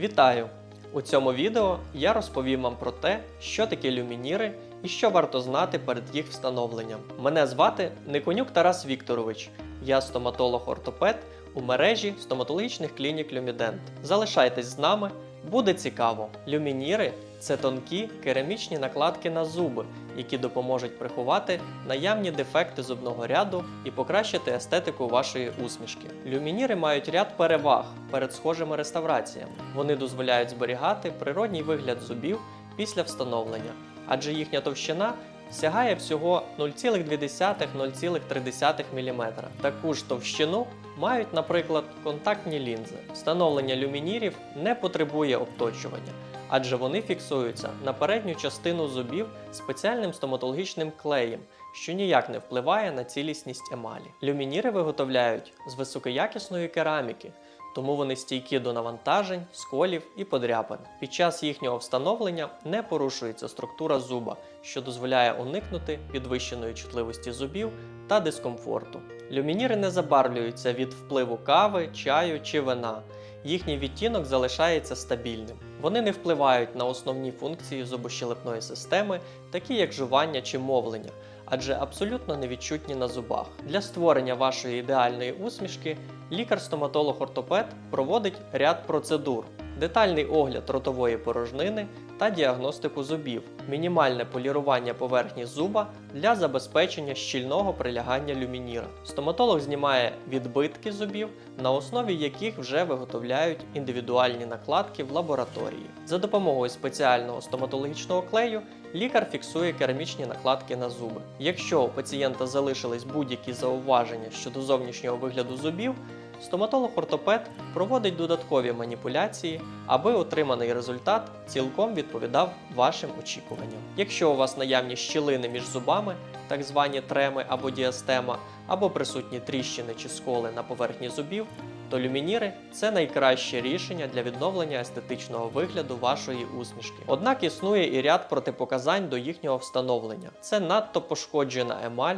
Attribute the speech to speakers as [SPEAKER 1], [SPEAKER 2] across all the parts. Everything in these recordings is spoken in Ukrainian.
[SPEAKER 1] Вітаю! У цьому відео я розповім вам про те, що таке люмініри і що варто знати перед їх встановленням. Мене звати Никонюк Тарас Вікторович. Я стоматолог-ортопед у мережі стоматологічних клінік Люмідент. Залишайтесь з нами, буде цікаво. Люмініри це тонкі керамічні накладки на зуби, які допоможуть приховати наявні дефекти зубного ряду і покращити естетику вашої усмішки. Люмініри мають ряд переваг перед схожими реставраціями. Вони дозволяють зберігати природній вигляд зубів після встановлення, адже їхня товщина сягає всього 0,2-0,3 мм. Таку ж товщину мають, наприклад, контактні лінзи. Встановлення люмінірів не потребує обточування, адже вони фіксуються на передню частину зубів спеціальним стоматологічним клеєм, що ніяк не впливає на цілісність емалі. Люмініри виготовляють з високоякісної кераміки, тому вони стійкі до навантажень, сколів і подряпин. Під час їхнього встановлення не порушується структура зуба, що дозволяє уникнути підвищеної чутливості зубів та дискомфорту. Люмініри не забарвлюються від впливу кави, чаю чи вина. Їхній відтінок залишається стабільним. Вони не впливають на основні функції зубощелепної системи, такі як жування чи мовлення, адже абсолютно невідчутні на зубах. Для створення вашої ідеальної усмішки лікар-стоматолог-ортопед проводить ряд процедур: детальний огляд ротової порожнини та діагностику зубів, мінімальне полірування поверхні зуба для забезпечення щільного прилягання люмініра. Стоматолог знімає відбитки зубів, на основі яких вже виготовляють індивідуальні накладки в лабораторії. За допомогою спеціального стоматологічного клею лікар фіксує керамічні накладки на зуби. Якщо у пацієнта залишились будь-які зауваження щодо зовнішнього вигляду зубів, стоматолог-ортопед проводить додаткові маніпуляції, аби отриманий результат цілком відповідав вашим очікуванням. Якщо у вас наявні щілини між зубами, так звані треми або діастема, або присутні тріщини чи сколи на поверхні зубів, то люмініри це найкраще рішення для відновлення естетичного вигляду вашої усмішки. Однак існує і ряд протипоказань до їхнього встановлення: це надто пошкоджена емаль,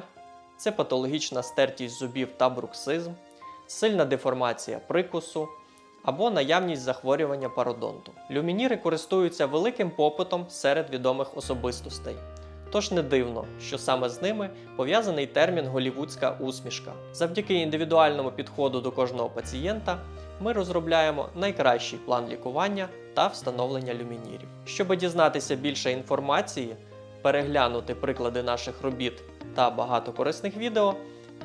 [SPEAKER 1] це патологічна стертість зубів та бруксизм, сильна деформація прикусу або наявність захворювання пародонту. Люмініри користуються великим попитом серед відомих особистостей. Тож не дивно, що саме з ними пов'язаний термін голівудська усмішка. Завдяки індивідуальному підходу до кожного пацієнта ми розробляємо найкращий план лікування та встановлення люмінірів. Щоб дізнатися більше інформації, переглянути приклади наших робіт та багато корисних відео,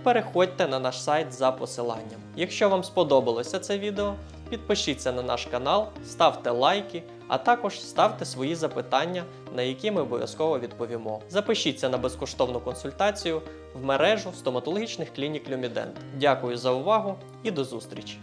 [SPEAKER 1] переходьте на наш сайт за посиланням. Якщо вам сподобалося це відео, підпишіться на наш канал, ставте лайки, а також ставте свої запитання, на які ми обов'язково відповімо. Запишіться на безкоштовну консультацію в мережу стоматологічних клінік Люмідент. Дякую за увагу і до зустрічі!